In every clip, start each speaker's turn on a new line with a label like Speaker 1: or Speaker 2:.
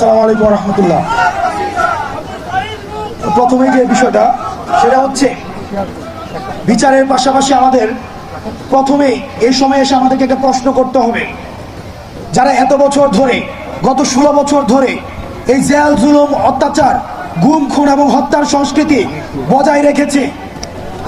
Speaker 1: আসসালামু রহমতুল্লাহ প্রথমে যে বিষয়টা, সেটা হচ্ছে বিচারের পাশাপাশি আমাদের প্রথমে এই সময় এসে আমাদেরকে একটা প্রশ্ন করতে হবে। যারা এত বছর ধরে, গত ষোলো বছর ধরে এই জেল, জুলুম, অত্যাচার, গুম, খুন এবং হত্যার সংস্কৃতি বজায় রেখেছে,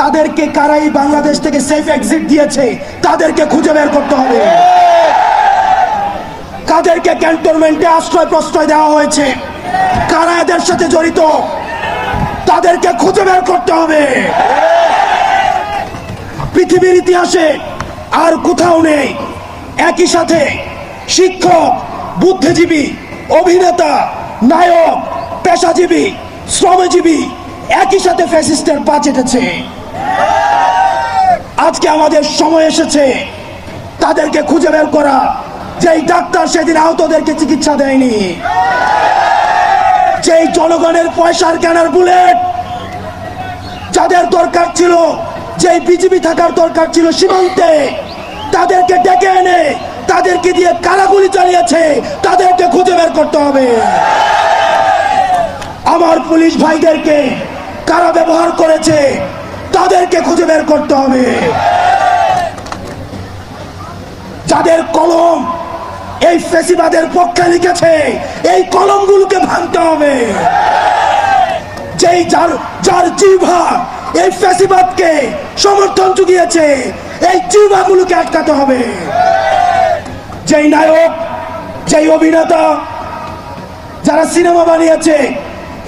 Speaker 1: তাদেরকে কারাই বাংলাদেশ থেকে সেফ এক্সিট দিয়েছে, তাদেরকে খুঁজে বের করতে হবে। কাদেরকে ক্যান্টনমেন্টে আশ্রয় প্রশ্রয় দেওয়া হয়েছে? কারা এদের সাথে জড়িত? তাদেরকে খুঁজে বের করতে হবে। পৃথিবীর ইতিহাসে আর কোথাও নেই। একই সাথে শিক্ষক, বুদ্ধিজীবী, অভিনেতা, নায়ক, পেশাজীবী, শ্রমজীবী একই সাথে ফ্যাসিস্টের পা চেটেছে। আজকে আমাদের সময় এসেছে। তাদেরকে খুঁজে বের করা যেই ডাক্তার সেদিন আহতদেরকে চিকিৎসা দেয়নি, যেই জনগণের পয়সার কেনার বুলেট যাদের দরকার ছিল, যেই বিজিবি থাকার দরকার ছিল সীমান্তে, তাদেরকে ডেকে এনে, তাদেরকে দিয়ে কারাগুলি চালিয়েছে, তাদেরকে খুঁজে বের করতে হবে। আমার পুলিশ ভাইদেরকে কারা ব্যবহার করেছে, তাদেরকে খুঁজে বের করতে হবে। যাদের কলম এই ফেসিবাদের পক্ষে লিখেছে, এই কলমগুলোকে ভাঙতে হবে। যেই যার যার জিভা এই ফেসিবাদকে সমর্থন জুগিয়েছে, এই জিভাগুলোকে আটকাতে হবে। যেই নায়ক, যেই অভিনেতা যারা সিনেমা বানিয়েছে,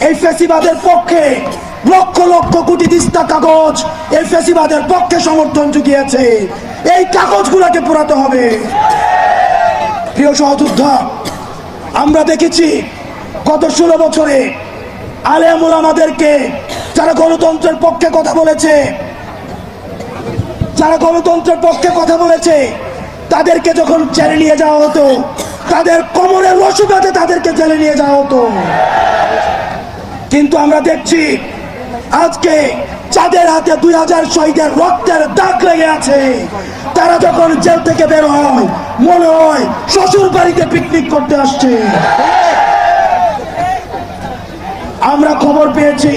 Speaker 1: এই ফেসিবাদের পক্ষে লক্ষ লক্ষ কোটি দিস্তা কাগজ এই ফেসিবাদের পক্ষে সমর্থন জুগিয়েছে। এই কাগজগুলোকে পোড়াতে হবে। প্রিয় সহযোদ্ধা, আমরা দেখেছি গত ষোলো বছরে আলেমুল আমাদেরকে যারা গণতন্ত্রের পক্ষে কথা বলেছে, যারা গণতন্ত্রের পক্ষে কথা বলেছে, তাদেরকে যখন জেলে নিয়ে যাওয়া হতো, তাদের কোমরের রসুকাতে তাদেরকে জেলে নিয়ে যাওয়া হতো। কিন্তু আমরা দেখছি আজকে যাদের হাতে দুই হাজার শহীদের রক্তের দাগ লেগে আছে, তারা যখন জেল থেকে বের হয়, মনে হয় শ্বশুর বাড়িতে পিকনিক করতে আসছে। আমরা খবর পেয়েছি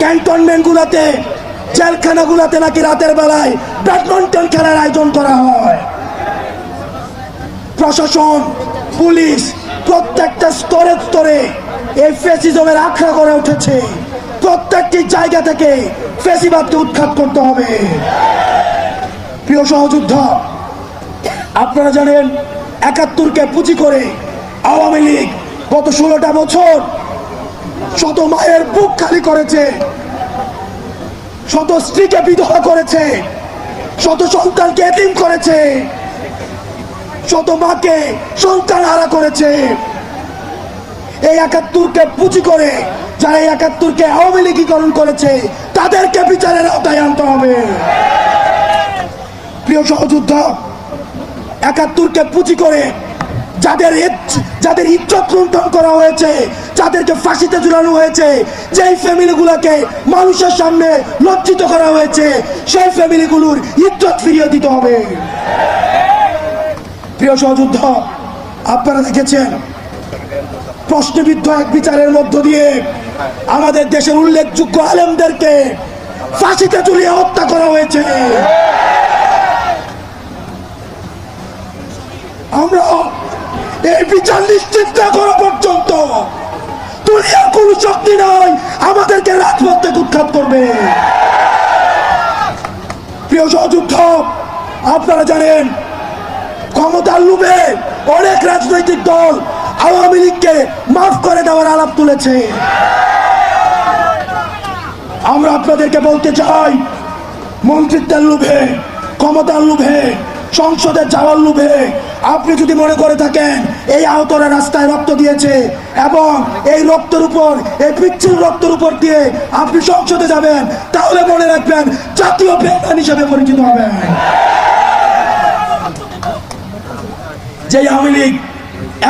Speaker 1: ক্যান্টনমেন্ট গুলাতে জেলখানা গুলাতে নাকি রাতের বেলায় ব্যাডমিন্টন খেলার আয়োজন করা হয়। প্রশাসন, পুলিশ প্রত্যেকটা স্তরে স্তরে এই ফেসিজমের আখড়া করে উঠেছে। প্রত্যেকটি জায়গা থেকে ফেসিবাদকে উৎখাত করতে হবে। প্রিয় সহযোদ্ধা, আপনারা জানেন, একাত্তরকে পুঁজি করে আওয়ামী লীগ গত ষোলোটা বছর শত মায়ের বুক খালি করেছে, শত স্ত্রীকে বিধবা করেছে, শত সন্তানকে এতিম করেছে, শত মাকে সন্তান হারা করেছে। এই একাত্তরকে পুঁজি করে যারা এই একাত্তরকে আওয়ামী লীগীকরণ করেছে, তাদেরকে বিচারের আওতায় আনতে হবে। প্রিয় সহযোদ্ধা, একাত্তরকে পুঁজি করে যাদের যাদের ইজ্জত লুণ্ঠন করা হয়েছে, যাদেরকে ফাঁসিতে ঝুলানো হয়েছে, যেই ফ্যামিলিগুলোকে মানুষের সামনে লজ্জিত করা হয়েছে, সেই ফ্যামিলিগুলোর ইজ্জত ফিরিয়ে দিতে হবে। প্রিয় সহযোদ্ধা, আপনারা দেখেছেন প্রশ্নবিদ্ধ এক বিচারের মধ্য দিয়ে আমাদের দেশের উল্লেখযোগ্য আলেমদেরকে ফাঁসিতে ঝুলিয়ে হত্যা করা হয়েছে। আমরা এই বিচার নিশ্চিত না করা পর্যন্ত দুনিয়ার কোন শক্তি নাই আমাদেরকে রাজপথ উৎখাত করবে। প্রিয় সহযুদ্ধ, আপনারা জানেন ক্ষমতার লোভে অনেক রাজনৈতিক দল আওয়ামী লীগকে মাফ করে দেওয়ার আলাপ তুলেছে। আমরা আপনাদেরকে বলতে চাই, মন্ত্রিত্বের লোভে, ক্ষমতার লোভে সংসদে যাওয়ার লোভে, আপনি যদি মনে করে থাকেন, এই আহতরা রাস্তায় রক্ত দিয়েছে এবং এই রক্তের উপর, এই পিচ্ছিল রক্তের উপর দিয়ে আপনি সংসদে যাবেন, তাহলে মনে রাখবেন জাতীয় বেমান হিসেবে পরিচিত হবেন। যে আওয়ামী লীগ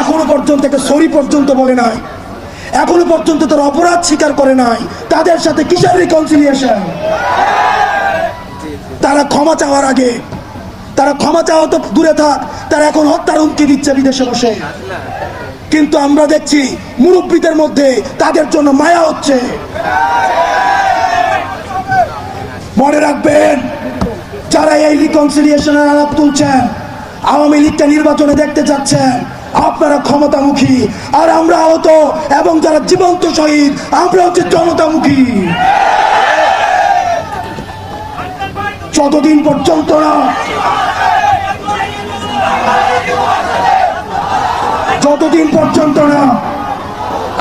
Speaker 1: এখনও পর্যন্ত একটা সরি পর্যন্ত বলে নাই। এখনও পর্যন্ত তার অপরাধ স্বীকার করে নাই। তাদের সাথে কিসের রিকনসিলিয়েশন তারা ক্ষমা চাওয়ার আগে, তারা ক্ষমা চাওয়া তো দূরে থাক, তারা এখন হত্যার হুমকি দিচ্ছে বিদেশে বসে। কিন্তু আমরা দেখছি মুরব্বীদের মধ্যে তাদের জন্য মায়া হচ্ছে। মনে রাখবেন, যারা এই রিকনসিলিয়েশনের আলাপ তুলছেন, আওয়ামী লীগটা নির্বাচনে দেখতে চাচ্ছেন আপনারা ক্ষমতামুখী। আর আমরা আহত এবং যারা জীবন্ত শহীদ, আমরা হচ্ছে জনতামুখী। যতদিন পর্যন্ত না যতদিন পর্যন্ত না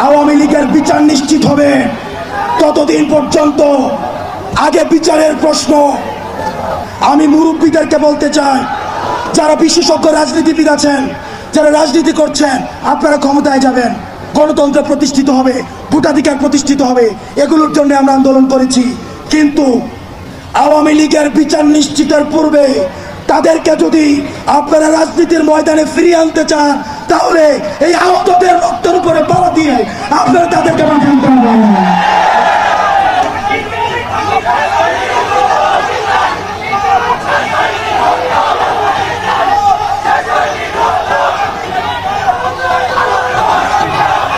Speaker 1: আওয়ামী লীগের বিচার নিশ্চিত হবে, ততদিন পর্যন্ত আগে বিচারের প্রশ্ন আমি মুরব্বীদেরকে বলতে চাই, যারা বিশেষজ্ঞ রাজনীতিবিদ আছেন যারা রাজনীতি করছেন, আপনারা ক্ষমতায় যাবেন। গণতন্ত্র প্রতিষ্ঠিত হবে, ভোটাধিকার প্রতিষ্ঠিত হবে। এগুলোর জন্য আমরা আন্দোলন করেছি। কিন্তু আওয়ামী লীগের বিচার নিশ্চিতের পূর্বে তাদেরকে যদি আপনারা রাজনীতির ময়দানে ফিরিয়ে আনতে চান, তাহলে এই আহতদের রক্তের উপরে পাওয়া দিয়ে আপনারা তাদেরকে বাঁচাতে হবে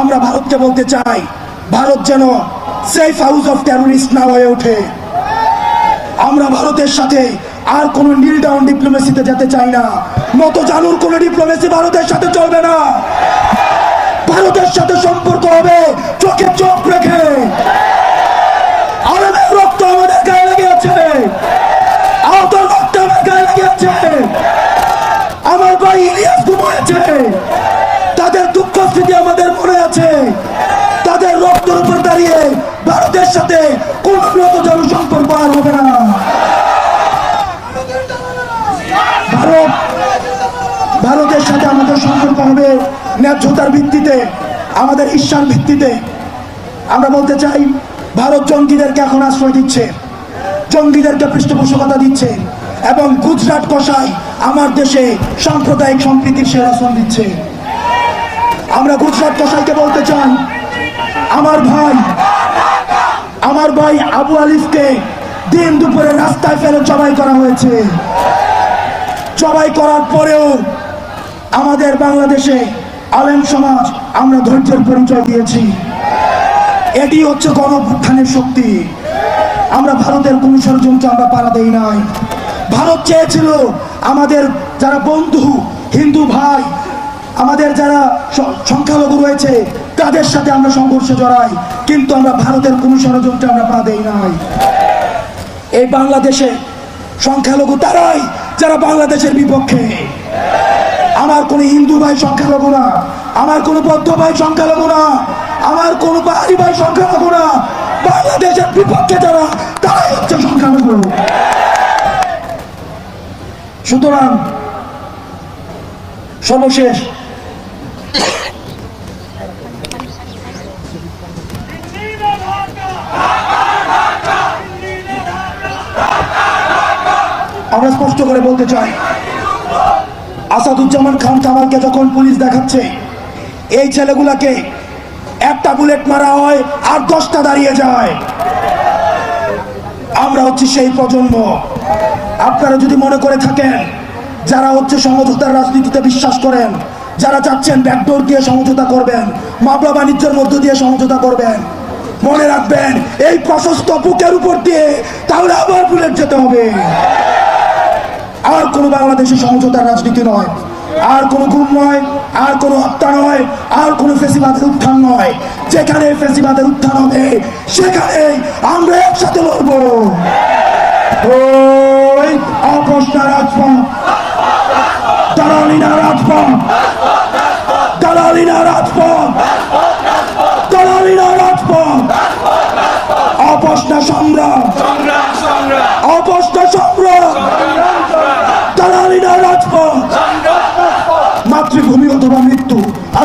Speaker 1: আমরা ভারতকে বলতে চাই, ভারত যেন সেফ হাউস অফ টেরোরিস্ট না হয়ে ওঠে। আমরা ভারতের সাথে আর কোন নীল ডাউন ডিপ্লোমেসিতে যেতে চাই না। মতো জানুর কোন ডিপ্লোমেসি ভারতের সাথে চলবে না। ভারতের সাথে সম্পর্ক সাথে কোন উন্নত জন আর হবে না। ভারত, ভারতের সাথে আমাদের সম্পর্ক হবে ন্যায্যতার ভিত্তিতে, আমাদের ঈর্ষার ভিত্তিতে। আমরা বলতে চাই, ভারত জঙ্গিদেরকে এখন আশ্রয় দিচ্ছে, জঙ্গিদেরকে পৃষ্ঠপোষকতা দিচ্ছে, এবং গুজরাট কষাই আমার দেশে সাম্প্রদায়িক সম্প্রীতির সেরাসন দিচ্ছে। আমরা গুজরাট কষাইকে বলতে চাই, আমার ভাই আমার ভাই আবু আলিফকে দিন দুপুরে রাস্তায় ফেলে জবাই করা হয়েছে। জবাই করার পরেও আমাদের বাংলাদেশে আলেম সমাজ আমরা ধৈর্যের পরিচয় দিয়েছি। এটি হচ্ছে গণভ্যুত্থানের শক্তি। আমরা ভারতের কোন ষড়যন্ত্র আমরা পাড়া দেই নাই। ভারত চেয়েছিল আমাদের যারা বন্ধু, হিন্দু ভাই, আমাদের যারা সংখ্যালঘু রয়েছে, তাদের সাথে আমরা সংঘর্ষে জড়াই। কিন্তু আমরা ভারতের কোন ষড়যন্ত্রে আমরা পা দেই নাই। এই বাংলাদেশে সংখ্যালঘু তারাই যারা বাংলাদেশের বিপক্ষে। আমার কোন হিন্দু ভাই সংখ্যালঘু না, আমার কোন বৌদ্ধ ভাই সংখ্যালঘু না, আমার কোন বাঙালি ভাই সংখ্যালঘু না, বাংলাদেশের বিপক্ষে যারা, তারাই হচ্ছে সংখ্যালঘু। সুতরাং সর্বশেষ আমরা স্পষ্ট করে বলতে চাই, আসাদুজ্জামান খান কামালকে যখন পুলিশ দেখাচ্ছে, এই ছেলেগুলাকে একটা বুলেট মারা হয় আর দশটা দাঁড়িয়ে যায়। আমরা হচ্ছে সেই প্রজন্ম। আপনারা যদি মনে করে থাকেন, যারা হচ্ছে সমঝোতার রাজনীতিতে বিশ্বাস করেন, যারা চাচ্ছেন ব্যাকডোর দিয়ে সমঝোতা করবেন, মামলা বাণিজ্যের মধ্য দিয়ে সমঝোতা করবেন, মনে রাখবেন, এই প্রশস্ত বুকের উপর দিয়ে তাহলে আবার বুলেট যেতে হবে। আর কোনো বাংলাদেশি সমঝোতার রাজনীতি নয় আর কোনো গুম নয় আর কোনো হত্যা নয় আর কোনো ফেসিবাদের উত্থান নয়। যেখানে ফেসিবাদের উত্থান হবে সেখানে আমরা একসাথে লড়বো। ওই অপসনা রাজপথ দালালিনা রাজপথ দালালিনা রাজপথ দালালিনা রাজপথ। অপসনা সংগ্রাম অপসনা সংগ্রাম